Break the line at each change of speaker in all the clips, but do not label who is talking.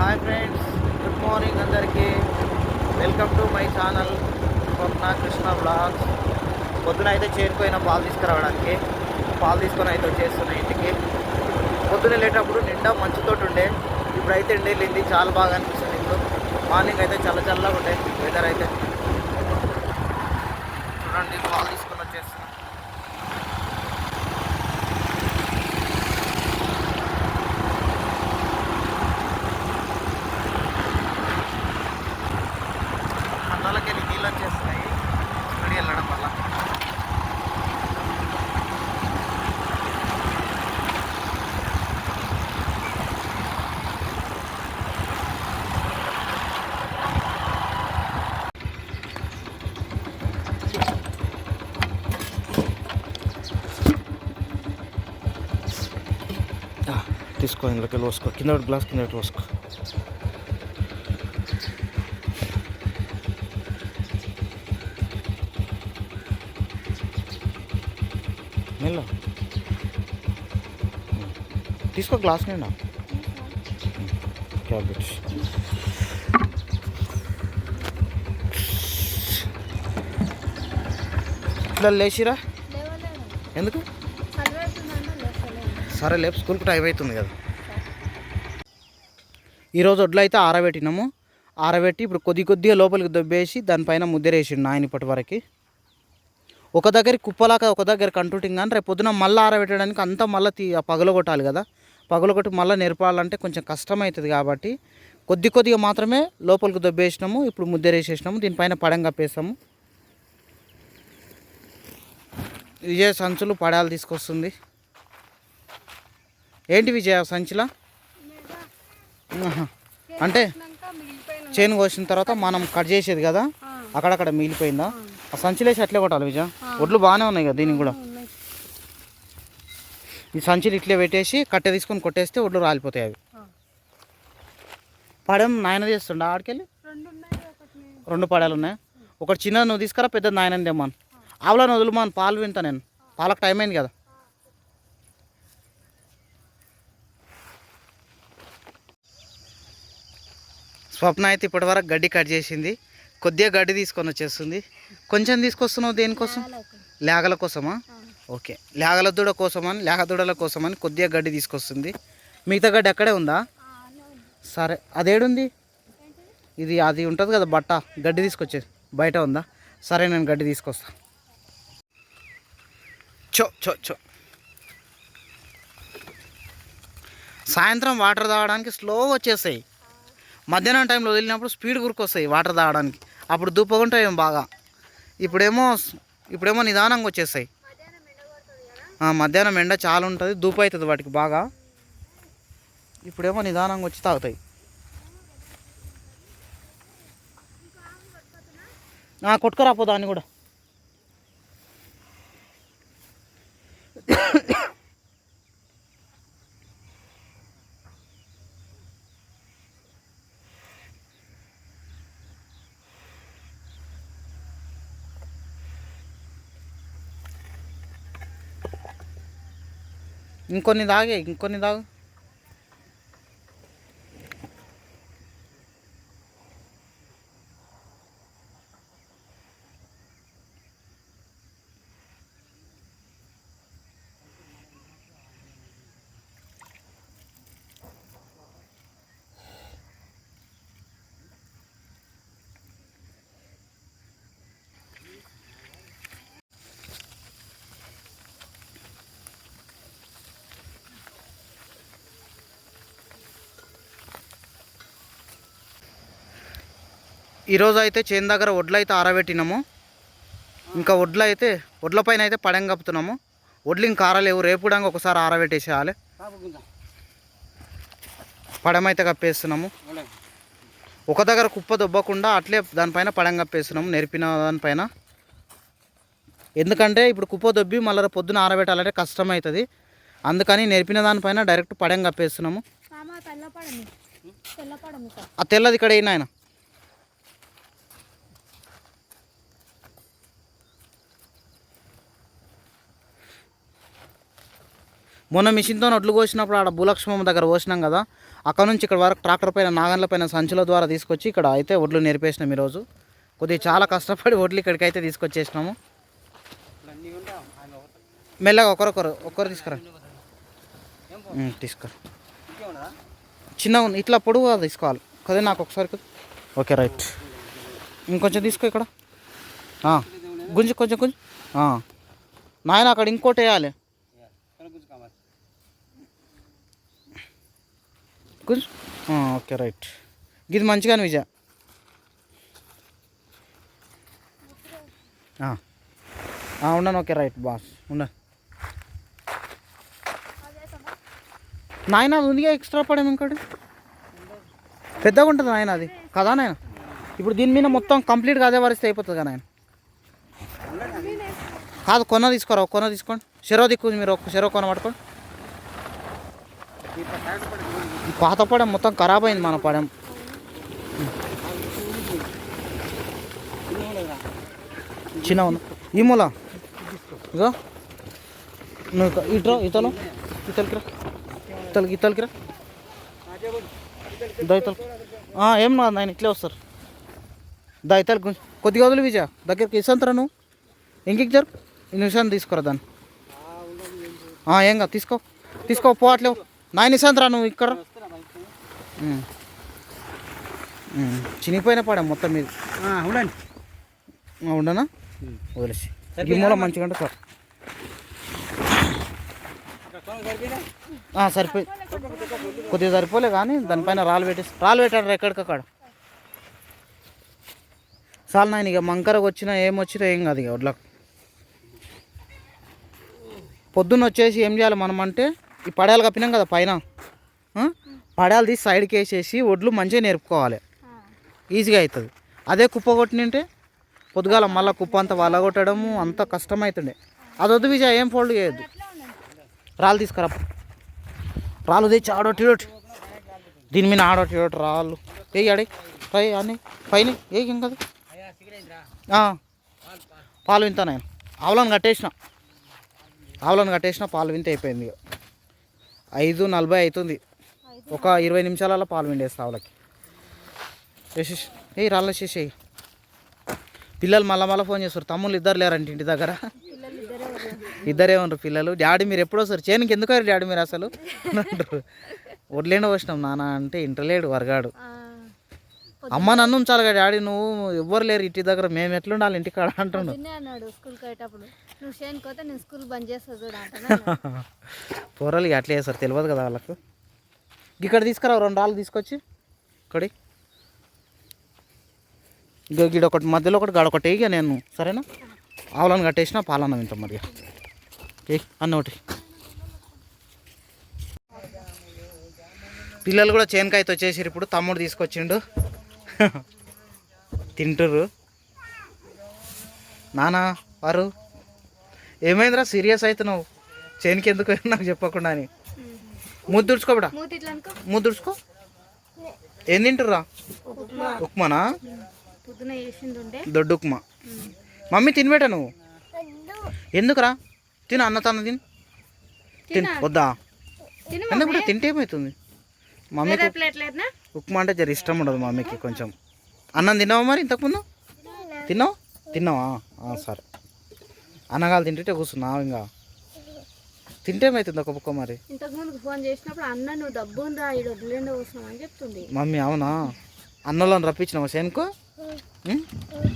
Hi friends good morning అందరికీ. Welcome to my channel Swapna Krishna blogs పొద్దున అయితే చేరిపోయిన పాలు తీసుకురావడానికి. పాలు తీసుకొని అయితే వచ్చేస్తున్నా ఇంటికి. పొద్దున వెళ్ళేటప్పుడు నిండా మంచుతోటి ఉండే. ఇప్పుడైతే ఎండ వెళ్ళింది చాలా బాగా అనిపిస్తుంది ఇప్పుడు. మార్నింగ్ అయితే చల్ల చల్లగా ఉండే వెదర్ అయితే. చూడండి పాలు తీసుకు తీసుకో ఇందులోకి వెళ్ళి పోసుకో కింద ఒకటి గ్లాస్ కింద పోసుకో మెల్ల. తీసుకో గ్లాస్ నిండా. క్యాబెట్ ఇట్లా లేచిరా? ఎందుకు? సరే లేపు. స్కూల్కి టైం అవుతుంది కదా. ఈరోజు వడ్లు అయితే ఆరబెట్టినాము. ఆరబెట్టి ఇప్పుడు కొద్ది కొద్దిగా లోపలికి దొబ్బేసి దానిపైన ముద్దరేసిండు ఆయన ఇప్పటి వరకు. ఒక దగ్గర కుప్పలాక ఒక దగ్గర కంటూటింగ్ కానీ రేపు పొద్దున మళ్ళీ ఆరబెట్టడానికి అంతా మళ్ళీ తీ పగలగొట్టాలి కదా. పగలగొట్టి మళ్ళీ నేర్పాలంటే కొంచెం కష్టమవుతుంది కాబట్టి కొద్ది కొద్దిగా మాత్రమే లోపలికి దొబ్బేసినాము ఇప్పుడు ముద్దరేసేసినాము దీనిపైన పడం కప్పేసాము. విజయ సంచులు పడాలు తీసుకొస్తుంది. ఏంటి విజయ సంచిలా? అంటే చేను కోసిన తర్వాత మనం కట్ చేసేది కదా అక్కడక్కడ మిగిలిపోయిందా? ఆ సంచిలేసి అట్లే కొట్టాలి విజయ. ఒడ్లు బాగానే ఉన్నాయి కదా దీనికి కూడా. ఈ సంచులు ఇట్లే పెట్టేసి కట్టె తీసుకొని కొట్టేస్తే ఒడ్లు రాలిపోతాయి అవి.
పడం
పడేం నాయన చేస్తుండ ఆడికెళ్ళి?
రెండు
పడాలు ఉన్నాయి. ఒకటి చిన్నది నువ్వు తీసుకురా పెద్ద నాయన తెమ్మను. ఆవులను వదులుమాను పాలు వింటా నేను. పాలకు టైం అయింది కదా. స్వప్న అయితే ఇప్పటివరకు గడ్డి కట్ చేసింది. కొద్దిగా గడ్డి తీసుకొని వచ్చేస్తుంది. కొంచెం తీసుకొస్తున్నావు దేనికోసం. లేగల కోసమా. ఓకే. లేగల దూడ కోసమని లేగ దూడల కోసమని కొద్దిగా గడ్డి తీసుకొస్తుంది. మిగతా గడ్డి అక్కడే ఉందా. సరే. అదేడుంది? ఇది అది ఉంటుంది కదా బట్ట. గడ్డి తీసుకొచ్చేది బయట ఉందా? సరే నేను గడ్డి తీసుకొస్తా. చో చో చో. సాయంత్రం వాటర్ తాగడానికి స్లోగా వచ్చేస్తాయి మధ్యాహ్నం టైంలో వదిలినప్పుడు స్పీడ్ గురికొస్తాయి వాటర్ తాగడానికి. అప్పుడు దూపగుంటాయి ఏం బాగా. ఇప్పుడేమో ఇప్పుడేమో నిదానంగా వచ్చేస్తాయి.
మధ్యాహ్నం ఎండ
చాలా ఉంటుంది దూపు అవుతుంది వాటికి బాగా. ఇప్పుడేమో నిదానంగా వచ్చి తాగుతాయి. ఆ, కొట్టుకురాపో దాన్ని కూడా. ఇంకొన్ని తాగే ఇంకొన్ని తాగు. ఈరోజు అయితే చేను దగ్గర వడ్లు అయితే ఆరబెట్టినాము. ఇంకా వడ్లు అయితే వడ్ల పైన అయితే పడెం కప్పుతున్నాము. వడ్లు ఇంకా ఆరలేవు రేపు కూడా ఒకసారి ఆరబెట్టేసేయాలి. పడెం అయితే కప్పేస్తున్నాము. ఒక దగ్గర కుప్ప దొబ్బకుండా అట్లే దానిపైన పడెం కప్పేస్తున్నాము నెరిపిన దానిపైన. ఎందుకంటే ఇప్పుడు కుప్ప దొబ్బి మళ్ళీ పొద్దున ఆరబెట్టాలంటే కష్టం అవుతుంది అందుకని నెరిపిన దానిపైన డైరెక్ట్ పడెం కప్పేస్తున్నాము. ఆ తెల్లది ఇక్కడ అయినా ఆయన. మొన్న మిషన్తో నొట్లు కోసినప్పుడు ఆడ భూలక్ష్మమ్మ దగ్గర కోసినాం కదా అక్కడ నుంచి ఇక్కడ వరకు ట్రాక్టర్ పైన నాగన్ల పైన సంచుల ద్వారా తీసుకొచ్చి ఇక్కడ అయితే ఒడ్లు నేర్పేసినాం ఈరోజు. కొద్దిగా చాలా కష్టపడి ఒడ్లు ఇక్కడికి అయితే తీసుకొచ్చేసినాము. మెల్లగా ఒకరొకరు ఒక్కరు తీసుకురా. తీసుకురా. చిన్నగా ఉంది ఇట్లా పొడుగు తీసుకోవాలి. కదా నాకు ఒకసారి ఓకే రైట్. ఇంకొంచెం తీసుకో ఇక్కడ. గుంజు కొంచెం గుంజు నాయన అక్కడ ఇంకోటి వేయాలి. గుంజు ఓకే రైట్. ఇది మంచిగానే విజయ. ఉండను ఓకే రైట్ బాస్ ఉండను నాయన అది ఉందిగా ఎక్స్ట్రా పడేమి ఇంకోటి పెద్దగా ఉంటుంది నాయన అది. కదా నాయన? ఇప్పుడు దీని మీద మొత్తం కంప్లీట్గా అదే వరిస్తే అయిపోతుంది కదా నాయన? కాదు కొన తీసుకోరా ఒక తీసుకోండి. చెరో దిక్కు మీరు ఒక చెరో కొన పట్టుకోండి. పాత పడం మొత్తం ఖరాబ్ అయింది మన పడం. చిన్న ఉంది ఈ మూల. ఇగో నువ్వు ఇక- ఇట్రా ఇతలు. ఇతలకి రా. ఇతలకి ఇతలకి రా. ఏం నా ఆయన ఇట్లే వస్తారు. దా కొద్దిగా వదిలి విజయ. దగ్గరికి ఇసంతరా నువ్వు? ఇంకికి జరు. నిమిషాన్ని తీసుకురా దాన్ని. ఏం కాదు తీసుకో. తీసుకో పోవట్లేవు నాయన ఇసంతరా నువ్వు ఇక్కడ? చినిగిపోయిన పడా మొత్తం మీద.
ఉండండి.
ఉండనా? వదిలేసి. గిమ్మలో మంచిగా అంటే సార్ సరిపోయి. కొద్దిగా సరిపోలే కానీ దానిపైన రాళ్ళు పెట్టేసి రాళ్ళు పెట్టాడు ఎక్కడికక్కడ చాలు నాయన ఇక మంకరకు వచ్చినా ఏం వచ్చినా ఏం కాదు ఇక వడ్లకు. పొద్దున్న వచ్చేసి ఏం చేయాలి మనం అంటే ఈ పడాలు కప్పినాం కదా పైన? పడాలు తీసి సైడ్కి వేసేసి ఒడ్లు మంచిగా నేర్పుకోవాలి. ఈజీగా అవుతుంది. అదే కుప్ప కొట్టినంటే పొద్దుగాల మళ్ళీ కుప్ప అంతా వలగొట్టడము అంత కష్టమవుతుండే. అది వద్దు విజయ్ ఏం ఫోల్డ్ చేయొద్దు. రాళ్ళు తీసుకురా రాళ్ళు తెచ్చి ఆడోటి ఇడోటి దీని మీద ఆడోటి ఇడోటి రాళ్ళు. ఏ ఆడే పై అని పైన ఏ ఏం కాదు పాలు వింతా నేను ఆవులను కట్టేసిన. ఆవులను కట్టేసిన పాలు వింత అయిపోయింది ఐదు నలభై అవుతుంది. ఒక ఇరవై నిమిషాలలో పాలు విండేస్తా ఆవులకి. వేసేసి ఏ రాళ్ళ చేసేయి పిల్లలు మళ్ళా మళ్ళీ ఫోన్ చేస్తారు తమ్ముళ్ళు ఇద్దరు లేరంటే ఇంటి దగ్గర.
ఇద్దరే ఉన్నారు.
పిల్లలు. డాడీ మీరు ఎప్పుడు వస్తారు చేనికి ఎందుకు డాడీ మీరు అసలు? అంటారు. వడ్లేండ వచ్చినాం నాన్న అంటే ఇంటలేడు వరగాడు. అమ్మ నన్ను ఉంచాలిగా డాడీ నువ్వు ఎవ్వరు లేరు ఇంటి దగ్గర మేము ఎట్లుండాలి ఇంటికాడ అంటుండు
పొద్దున్నే అన్నాడు స్కూల్కి పోయేటప్పుడు నువ్వు చేయనికి పోతే నేను స్కూల్ బంద్ చేస్తా చూడు అంటున్నా
పోరలు అట్లే చేస్తారు తెలియదు కదా వాళ్ళకు. ఇక్కడ తీసుకురా రెండు రాళ్ళు తీసుకొచ్చి. ఇక్కడి. ఇక గిడ ఒకటి మధ్యలో ఒకటి గడ ఒకటి ఇక నేను సరేనా? ఆవులను కట్టేసిన పాలన్న వింటాం మరి ఏ అన్న ఒకటి. పిల్లలు కూడా చేనకాయతో వచ్చేసారు ఇప్పుడు తమ్ముడు తీసుకొచ్చిండు. తింటుర్రు. నానా వారు. ఏమైందిరా సీరియస్ అవుతున్నావు? చేనికి ఎందుకు నాకు చెప్పకుండా అని. ముద్దు తుడుచుకో బిడా
మూతి
తుడుచుకో. ఏం తింటుర్రా?
ఉప్మా.
ఉప్మానా? దొడ్డు ఉప్మా. మమ్మీ తినబెట్ట నువ్వు. ఎందుకురా? తిను అన్న తన తిను. తిన్ వద్దా? ఎందుకు కూడా తింటే ఏమవుతుంది మమ్మీకి
లేదనా?
ఉప్మా అంటే జర ఇష్టం ఉండదు మమ్మీకి కొంచెం. అన్నం తిన్నావా మరి ఇంతకుముందు? తిన్నావు? తిన్నావా? సరే. అన్నగాలు తింటుంటే కూర్చున్నావు ఇంకా. తింటే ఏమవుతుంది ఒక బుక్క మరి?
ఇంతకు ఫోన్ చేసినప్పుడు అన్న నువ్వు డబ్బు వదిలేండి వస్తున్నావు అని చెప్తుంది.
మమ్మీ అవునా? అన్నోళ్ళని రప్పించినావా సేనుకో?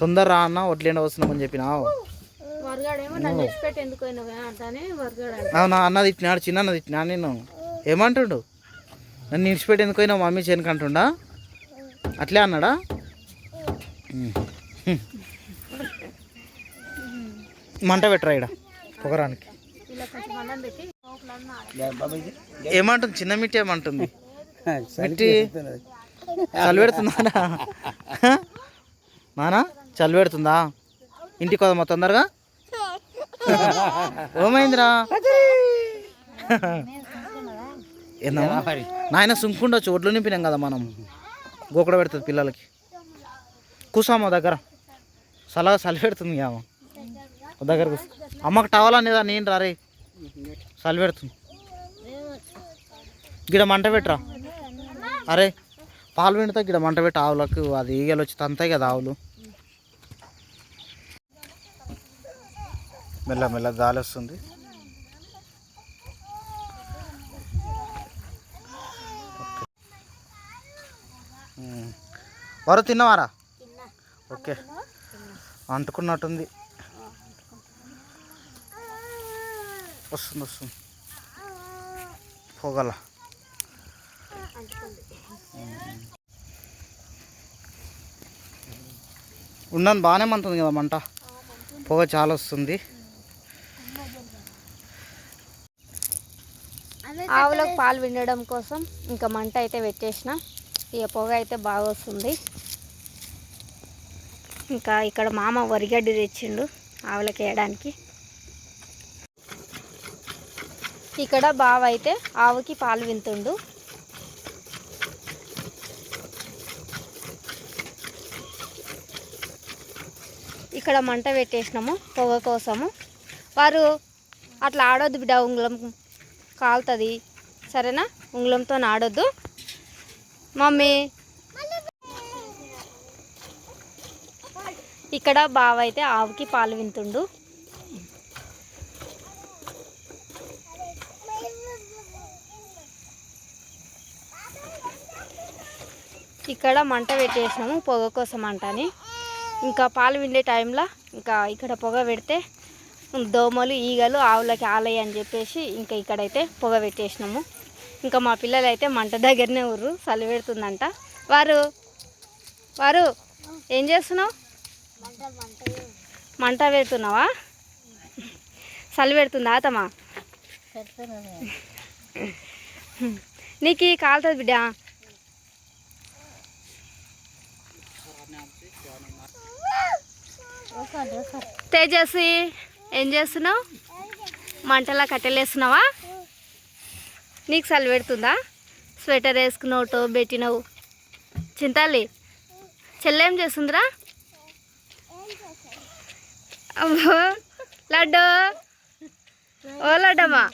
తొందర రా అన్న వడ్లేండ వస్తున్నామని చెప్పినావు.
వరగాడు అంట.
అవునా? అన్న తిట్టినాడు చిన్న అన్న తిట్టినా నేను ఏమంటుండు? నన్ను ఇడిచిపెట్టి ఎందుకు పోయినావు మమ్మీ చేనుకు అంటుండా? అట్లే అన్నాడా. మంట పెట్టరా ఇడ పొగరానికి. ఏమంటుంది? చిన్న మిట్టి ఏమంటుంది? మిట్టి చలి పెడుతుందా? నానా చలి పెడుతుందా? ఇంటికి పోదామా తొందరగా? ఏమైందిరా? ఏందమ్మా? నాయన సుంకుండొచ్చు ఒడ్లు నింపినాం కదా మనం. గోకడ పెడుతుంది పిల్లలకి. కూసామా దగ్గర. సలహా చలి పెడుతుంది ఇక ఆమె. ఓ దగ్గర కూర్చో అమ్మకి టవల్ అనేదా? నేను రారే. చలి పెడుతుంది. గిడ మంట పెట్టరా? అరే పాలు పిండితే ఇక్కడ మంట పెట్టి ఆవులకు అది ఈగలు వచ్చి తంతాయి కదా ఆవులు. మెల్ల మెల్ల గాలి వస్తుంది. వరు తిన్నవారా? ఓకే. అంటుకున్నట్టుంది. వస్తుంది వస్తుంది పొగల ఉన్నాను బాగానే మంతుంది కదా మంట. పొగ చాలా వస్తుంది.
ఆవులకు పాలు విండడం కోసం ఇంకా మంట అయితే పెట్టేసిన. ఇక పొగ అయితే బాగా వస్తుంది. ఇంకా ఇక్కడ మామ వరిగడ్డి తెచ్చిండు ఆవులకి వేయడానికి. ఇక్కడ బావ అయితే ఆవుకి పాలు వింతుండు. ఇక్కడ మంట పెట్టేసినాము పొగ కోసము. వారు అట్లా ఆడొద్దు బిడ్డ ఉంగళం కాలుతుంది. సరేనా? ఉంగళంతో ఆడొద్దు. మమ్మీ. ఇక్కడ బావ అయితే ఆవుకి పాలు వింతుండు. ఇక్కడ మంట పెట్టేసినాము పొగ కోసం అంటని ఇంకా పాలు విండే టైంలో ఇంకా ఇక్కడ పొగ పెడితే దోమలు ఈగలు ఆవులకి ఆలయ్య అని చెప్పేసి ఇంకా ఇక్కడైతే పొగ పెట్టేసినాము. ఇంకా మా పిల్లలు అయితే మంట దగ్గరనే ఊర్రు చలి పెడుతుందంట. వారు వారు ఏం చేస్తున్నావు? మంట పెడుతున్నావా? చలి పెడుతుందా అతమా నీకు కాలుతుంది బిడ్డ. తేజస్వి ఏం చేస్తున్నావు? మంటలా కట్టెలేస్తున్నావా? నీకు చలి పెడుతుందా? స్వెటర్ వేసుకున్నావు టో పెట్టినావు. చింతాలి చెల్లెం చేస్తుందిరా? అమ్మో లడ్డు. ఓ లడ్డమ్మా.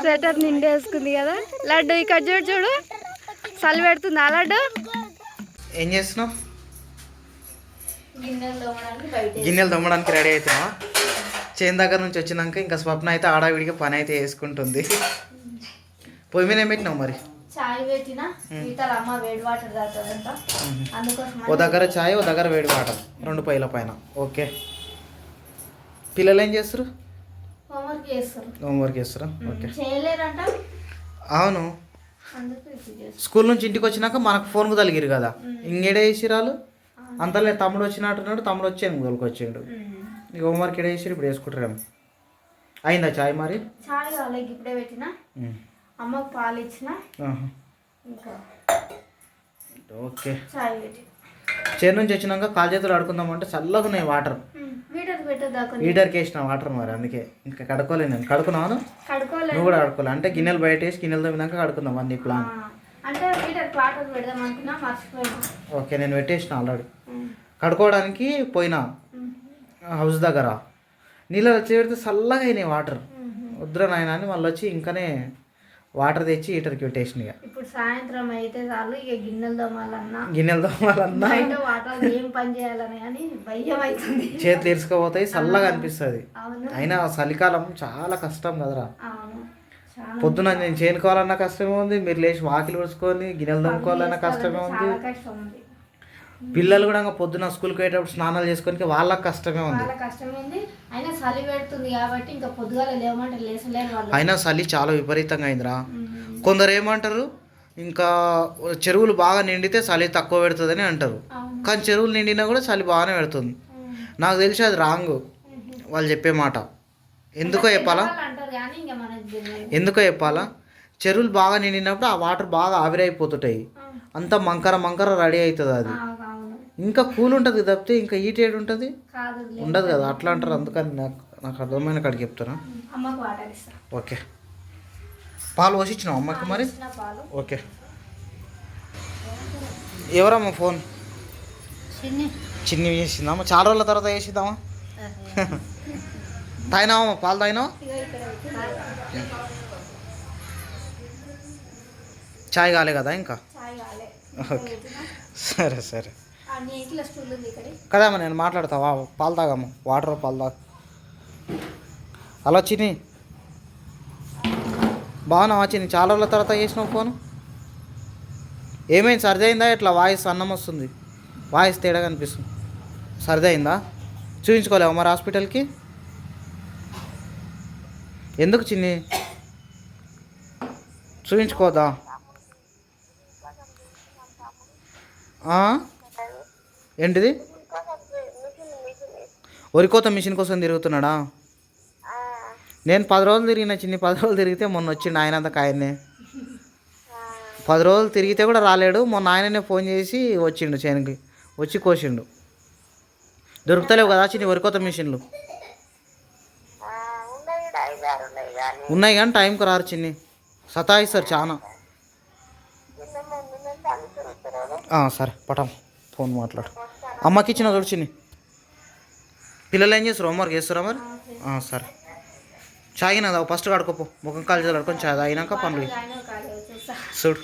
స్వెటర్ నిండేసుకుంది కదా. లడ్డు ఇక్కడ చూడు చూడు. చలి పెడుతుందా లడ్డు?
ఏం చేస్తున్నావు?
గిన్నెలు
తమ్మడానికి రెడీ అవుతున్నావా? చేను దగ్గర నుంచి వచ్చినాక ఇంకా స్వప్న అయితే ఆడావిడిగా పని అయితే వేసుకుంటుంది పొయ్యి మీద ఏం పెట్టినావు మరి? ఓ దగ్గర చాయ్ ఓ దగ్గర వేడి వాటర్. రెండు పొయ్యిల పైన. ఓకే. పిల్లలు ఏం చేస్తారు?
హోంవర్క్ చేస్తారు.
హోంవర్క్ చేస్తారా? ఓకే. అవును. స్కూల్ నుంచి ఇంటికి వచ్చినాక మనకు ఫోన్కు తలిగిరు కదా. ఇంకేడే వేసిరాలు అంతలే తమ్ముడు వచ్చినట్టున్నాడు తమ్ముడు వచ్చి ఎనుగోలుకు వచ్చిండు ఇక హోంవర్క్ ఎడ వేసిరు ఇప్పుడు వేసుకుంటారేమో అయిందా చాయ్ మరి?
చాయ్ ఇప్పుడే పెట్టిన. అమ్మకు పాలు ఇచ్చిన. ఇంకా
ఓకే.
చాయ్ పెట్టి.
చేను నుంచి వచ్చినాక కాలు చేతులు ఆడుకుందామంటే చల్లగా ఉన్నాయి వాటర్. హీటర్కి వేసిన వాటర్ మరి అందుకే. ఇంకా కడుక్కోలేదు నేను. కడుకున్నాను నువ్వు? కూడా కడుక్కోలే. అంటే గిన్నెలు బయట వేసి గిన్నెలు తవ్వినాక కడుకుందాం అన్ని ప్లాన్ ఓకే నేను పెట్టేసిన ఆల్రెడీ. కడుక్కోవడానికి పోయినా. హౌస్ దగ్గర. నీళ్ళు వచ్చి పెడితే చల్లగా అయినాయి వాటర్. వద్దురా నాయన అని మళ్ళీ వచ్చి ఇంకానే వాటర్ తెచ్చి హీటర్కి పెట్టేసిన ఇక
ఇప్పుడు సాయంత్రం అయితే చాలు ఇక గిన్నెలు దోమాలన్నా
గిన్నెలు తోమాలన్నా
బయట వాటర్ ఏం పని చేయాలని అని భయం అవుతుంది
చేతులు ఇరుసుకపోతాయి చల్లగా అనిపిస్తుంది. అయినా చలికాలం చాలా కష్టం కదరా. పొద్దున నేను చేనుకోవాలన్నా కష్టమే ఉంది మీరు లేచి వాకిలు ఉడుచుకొని గిన్నెలు తోముకోవాలన్నా కష్టమే ఉంది. పిల్లలు కూడా ఇంకా పొద్దున స్కూల్కి పోయేటప్పుడు స్నానాలు చేసుకొని వాళ్ళకి కష్టమే ఉంది.
అయినా చలి పెడుతుంది కాబట్టి ఇంకా పొద్దుగాల లేవమంటే లేసలేరు వాళ్ళు.
అయినా చలి చాలా విపరీతంగా అయిందిరా. కొందరు ఏమంటారు? ఇంకా చెరువులు బాగా నిండితే చలి తక్కువ పెడుతుందని అంటారు. కానీ చెరువులు నిండినా కూడా చలి బాగానే పెడుతుంది. నాకు తెలిసి అది రాంగ్. వాళ్ళు చెప్పే మాట. ఎందుకో చెప్పాలా? ఎందుకో చెప్పాలా? చెరువులు బాగా నిండినప్పుడు ఆ వాటర్ బాగా ఆవిరైపోతుంటాయి. అంతా మంకర మంకర రెడీ అవుతుంది అది. ఇంకా కూల్ ఉంటుంది తప్పితే ఇంకా హీట్ ఏడు ఉంటుంది? ఉండదు కదా అట్లా అంటారు అందుకని నాకు నాకు అర్థమైన కాడికి
ఇస్తా.
ఓకే. పాలు పోసిచ్చినావు అమ్మకి మరి? ఓకే. ఎవరమ్మా ఫోన్?
చిన్ని.
చేసిందమ్మా చాలా రోజుల తర్వాత వేసిద్దామా తాగినావమ్మా పాలు తాగినావా? చాయ్ కాలే కదా ఇంకా? ఓకే. సరే సరే. కదమ్మా నేను మాట్లాడతావా? పాలు తాగమ్మ. వాటర్ పాలు తాగు. హలో చిని బాగున్నావా చిని చాలా రోజుల తర్వాత చేసినావు ఫోన్. ఏమైంది? సర్ది అయిందా? ఇట్లా వాయిస్ అన్నం వస్తుంది. వాయిస్ తేడా కనిపిస్తుంది సర్ది అయిందా? మరి హాస్పిటల్కి? ఎందుకు చిన్ని? చూపించుకోదా? ఆ? ఏంటిది? వరికోత మిషన్ కోసం తిరుగుతున్నాడా? నేను పది రోజులు తిరిగిన చిన్ని పది రోజులు తిరిగితే మొన్న వచ్చిండు ఆయన అంత ఆయన్నే పది రోజులు తిరిగితే కూడా రాలేడు. మొన్న ఆయననే ఫోన్ చేసి వచ్చిండు చేనుకి. వచ్చి కోసిండు. దొరుకుతలేవు కదా చిన్ని వరికోత మిషన్లు? ఉన్నాయి కానీ టైంకి రారు చిన్ని. సతాయిస్తారు చాలా సరే పటం. ఫోన్ మాట్లాడు. అమ్మకి ఇచ్చిన చూడు చిన్ని. పిల్లలు ఏం చేస్తారు హోంవర్క్ చేస్తారా మరి? సరే. తాగు. ఫస్ట్ కడుకోపో. ముఖం కాలు కడుకొని చాయ్ తాగినాక పనులు చూడు.